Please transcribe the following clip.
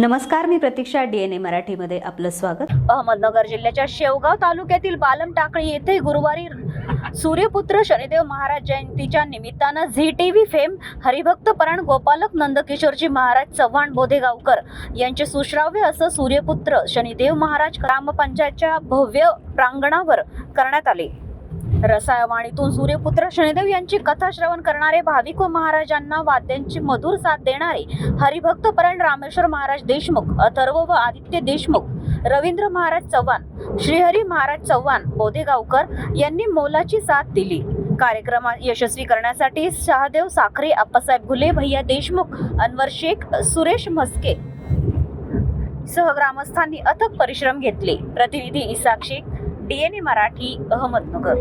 नमस्कार मी प्रतीक्षा D N A मराठीमध्ये आपलं स्वागत. अहमदनगर जिल्ह्याच्या शेवगाव तालुक्यातील बालम टाकळी येथे गुरुवारी सूर्यपुत्र शनिदेव महाराज जयंतीच्या निमित्तानं झी टी व्ही फेम हरिभक्त परण गोपालक नंदकिशोरजी महाराज चव्हाण बोधेगावकर यांचे सुश्राव्य असं सूर्यपुत्र शनिदेव महाराज ग्रामपंचायतच्या भव्य प्रांगणावर करण्यात आले. रसायवाणीतून सूर्यपुत्र शनिदेव यांची कथा श्रवण करणारे भाविक व महाराजांना वाद्यांची मधुर साथ देणारे हरिभक्त परायण रामेश्वर महाराज देशमुख अथर्व व आदित्य देशमुख रवींद्र महाराज चव्हाण श्रीहरी महाराज चव्हाण बोधेगावकर यांनी मोलाची साथ दिली. कार्यक्रम यशस्वी करण्यासाठी शहादेव साखरे आप्पासाहेब घुले भैया देशमुख अनवर शेख सुरेश म्हस्के सह ग्रामस्थांनी अथक परिश्रम घेतले. प्रतिनिधी इसाक शेख डीएनए मराठी अहमदनगर.